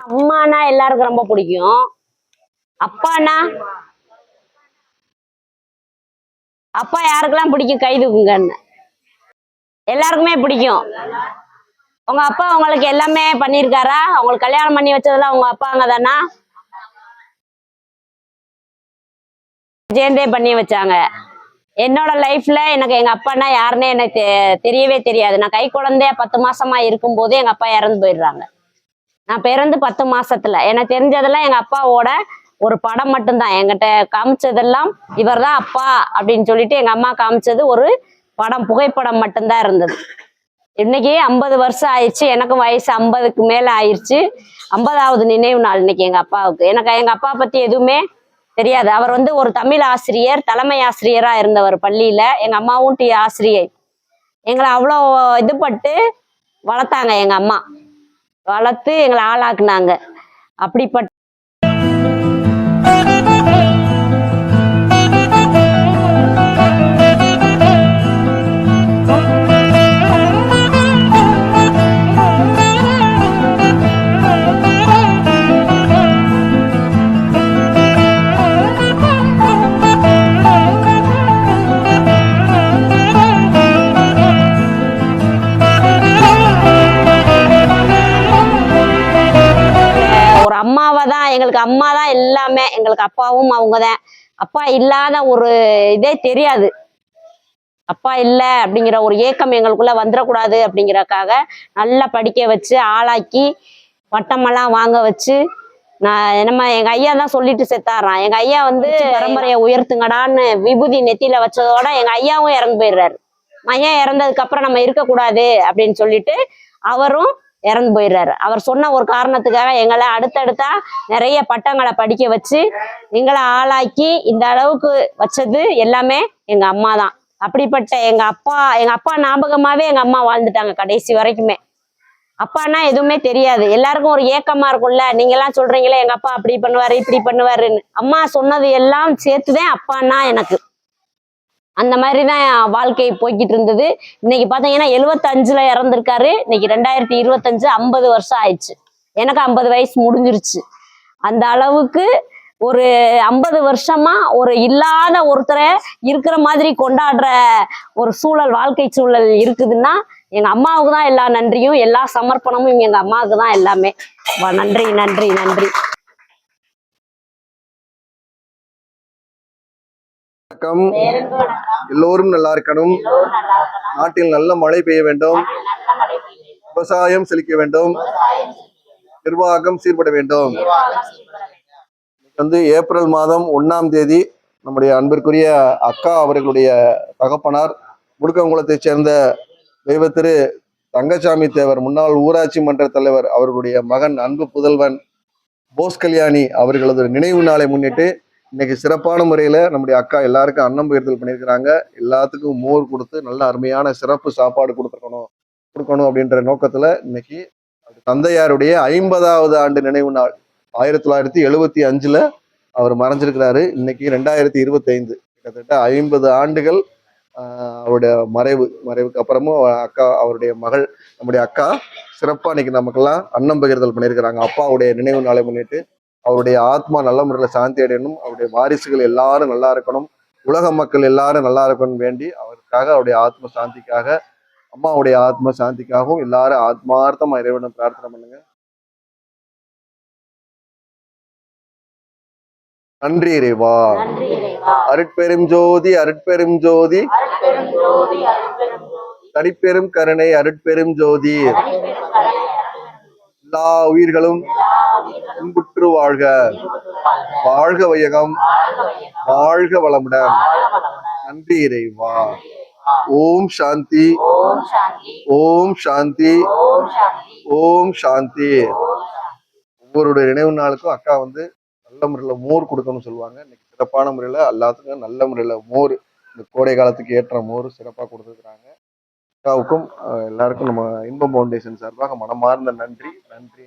அம்மானா எல்லாருக்கும் ரொம்ப பிடிக்கும். அப்பானா? அப்பா யாருக்கெல்லாம் பிடிக்கும்? கை தூக்குங்கன்னு. எல்லாருக்குமே பிடிக்கும். உங்க அப்பா உங்களுக்கு எல்லாமே பண்ணியிருக்காரா? உங்களுக்கு கல்யாணம் பண்ணி வச்சதெல்லாம் உங்க அப்பாங்க தானா? ஜெயந்தே பண்ணி வச்சாங்க. என்னோட லைஃப்ல எனக்கு எங்க அப்பான்னா யாருன்னே எனக்கு தெ- தெரியவே தெரியாது. நான் கை குழந்தைய பத்து மாசமா இருக்கும் போதே எங்க அப்பா இறந்து போயிடுறாங்க. நான் பிறந்து பத்து மாசத்துல. எனக்கு தெரிஞ்சதெல்லாம் எங்க அப்பாவோட ஒரு படம் மட்டும்தான். எங்கிட்ட காமிச்சதெல்லாம் இவர் தான் அப்பா அப்படின்னு சொல்லிட்டு எங்க அம்மா காமிச்சது ஒரு படம் புகைப்படம் மட்டும்தான் இருந்தது. இன்னைக்கு ஐம்பது வருஷம் ஆயிடுச்சு. எனக்கும் வயசு ஐம்பதுக்கு மேல ஆயிடுச்சு ஐம்பதாவது நினைவு நாள் இன்னைக்கு எங்க அப்பாவுக்கு. எனக்கு எங்க அப்பா பத்தி எதுவுமே தெரியாது. அவர் வந்து ஒரு தமிழ் ஆசிரியர் தலைமை ஆசிரியரா இருந்தவர் பள்ளியில. எங்க அம்மாவும் டி ஆசிரியை. எங்களை அவ்வளோ இதுபட்டு வளர்த்தாங்க எங்க அம்மா. வளர்த்து எங்களை ஆளாக்குனாங்க. அப்படிப்பட்ட அம்மாவை தான் எங்களுக்கு அம்மா தான் எல்லாமே எங்களுக்கு அப்பாவும் அவங்க தான் அப்பா இல்லாத ஒரு இதே தெரியாது. அப்பா இல்லை அப்படிங்கிற ஒரு ஏக்கம் எங்களுக்குள்ள வந்துடக்கூடாது அப்படிங்கறக்காக நல்லா படிக்க வச்சு ஆளாக்கி பட்டமெல்லாம் வாங்க வச்சு நான் நம்ம எங்க ஐயா தான் சொல்லிட்டு செத்தாரான் எங்க ஐயா வந்து பரம்பரையை உயர்த்துங்கடான்னு விபூதி நெத்தியில வச்சதோட எங்க ஐயாவும் இறந்து போயிடுறாரு. ஐயா இறந்ததுக்கு அப்புறம் நம்ம இருக்கக்கூடாது அப்படின்னு சொல்லிட்டு அவரும் இறந்து போயிடுறாரு. அவர் சொன்ன ஒரு காரணத்துக்காக எங்களை அடுத்தடுத்தா நிறைய பட்டங்களை படிக்க வச்சு எங்களை ஆளாக்கி இந்த அளவுக்கு வச்சது எல்லாமே எங்க அம்மா தான். அப்படிப்பட்ட எங்க அப்பா எங்க அப்பா ஞாபகமாவே எங்க அம்மா வாழ்ந்துட்டாங்க கடைசி வரைக்குமே. அப்பான்னா எதுவுமே தெரியாது. எல்லாருக்கும் ஒரு ஏக்கமா இருக்கும்ல. நீங்க எல்லாம் சொல்றீங்களே எங்க அப்பா அப்படி பண்ணுவாரு இப்படி பண்ணுவாருன்னு. அம்மா சொன்னது எல்லாம் சேர்த்துதான் அப்பான்னா எனக்கு. அந்த மாதிரி தான் வாழ்க்கை போய்கிட்டு இருந்தது. இன்னைக்கு பார்த்தீங்கன்னா எழுவத்தஞ்சுல இறந்துருக்காரு. இன்னைக்கு ரெண்டாயிரத்தி இருபத்தஞ்சு ஐம்பது வருஷம் ஆயிடுச்சு. எனக்கு ஐம்பது வயசு முடிஞ்சிருச்சு. அந்த அளவுக்கு ஒரு ஐம்பது வருஷமா ஒரு இல்லாத ஒருத்தரை இருக்கிற மாதிரி கொண்டாடுற ஒரு சூழல் வாழ்க்கை சூழல் இருக்குதுன்னா எங்க அம்மாவுக்கு தான் எல்லா நன்றியும் எல்லா சமர்ப்பணமும் எங்க அம்மாவுக்கு தான் எல்லாமே. நன்றி நன்றி நன்றி. வணக்கம். எல்லோரும் நல்லா இருக்கணும். நாட்டில் நல்ல மழை பெய்ய வேண்டும். விவசாயம் செழிக்க வேண்டும். நிர்வாகம் சீர்பட வேண்டும். வந்து ஏப்ரல் மாதம் ஒண்ணாம் தேதி நம்முடைய அன்பிற்குரிய அக்கா அவர்களுடைய தகப்பனார் முடுக்கங்குளத்தைச் சேர்ந்த தெய்வ திரு தங்கசாமி தேவர் முன்னாள் ஊராட்சி மன்ற தலைவர் அவர்களுடைய மகன் அன்பு புதல்வன் போஸ் கல்யாணி அவர்களது நினைவு நாளை முன்னிட்டு இன்னைக்கு சிறப்பான முறையில நம்முடைய அக்கா எல்லாருக்கும் அன்னம் உயர்த்தல் பண்ணியிருக்கிறாங்க. எல்லாத்துக்கும் மோர் கொடுத்து நல்ல அருமையான சிறப்பு சாப்பாடு கொடுத்துருக்கணும். கொடுக்கணும் அப்படின்ற நோக்கத்துல இன்னைக்கு தந்தையாருடைய ஐம்பதாவது ஆண்டு நினைவு நாள். ஆயிரத்தி தொள்ளாயிரத்தி எழுபத்தி அஞ்சுல அவர் மறைஞ்சிருக்கிறாரு. இன்னைக்கு ரெண்டாயிரத்தி இருபத்தி ஐந்து கிட்டத்தட்ட ஐம்பது ஆண்டுகள் அவருடைய மறைவு மறைவுக்கு அப்புறமும் அக்கா அவருடைய மகள் நம்முடைய அக்கா சிறப்பாக இன்னைக்கு நமக்கெல்லாம் அன்னம் பகிர்தல் பண்ணியிருக்கிறாங்க. அப்பாவுடைய நினைவு நாளை முன்னிட்டு அவருடைய ஆத்மா நல்ல முறையில் சாந்தி அடையணும். அவருடைய வாரிசுகள் எல்லாரும் நல்லா இருக்கணும். உலக மக்கள் எல்லாரும் நல்லா இருக்கணும்னு வேண்டி அவருக்காக அவருடைய ஆத்ம சாந்திக்காக அம்மாவுடைய ஆத்ம சாந்திக்காகவும் எல்லாரும் ஆத்மார்த்தமா இறைவனை பிரார்த்தனை பண்ணுங்க. நன்றி இறைவா. அருட்பெரும் ஜோதி அருட்பெரும் ஜோதி. தனிப்பெரும் கருணை அருட்பெரும் ஜோதி. எல்லா உயிர்களும் இன்புற்று வாழ்க. வாழ்க வையகம். வாழ்க வளமுடன். நன்றி இறைவா. ஓம் சாந்தி. ஓம் சாந்தி. ஓம் சாந்தி. ஒவ்வொருடைய நினைவு நாளுக்கும் அக்கா வந்து நல்ல முறையில் மோர் கொடுக்கணும்னு சொல்லுவாங்க. இன்னைக்கு சிறப்பான முறையில் எல்லாத்துக்கும் நல்ல முறையில் மோர் இந்த கோடை காலத்துக்கு ஏற்ற மோர் சிறப்பாக கொடுத்துருக்குறாங்க. அக்காவுக்கும் எல்லாருக்கும் நம்ம இன்பம் ஃபவுண்டேஷன் சார்பாக மனமார்ந்த நன்றி. நன்றி.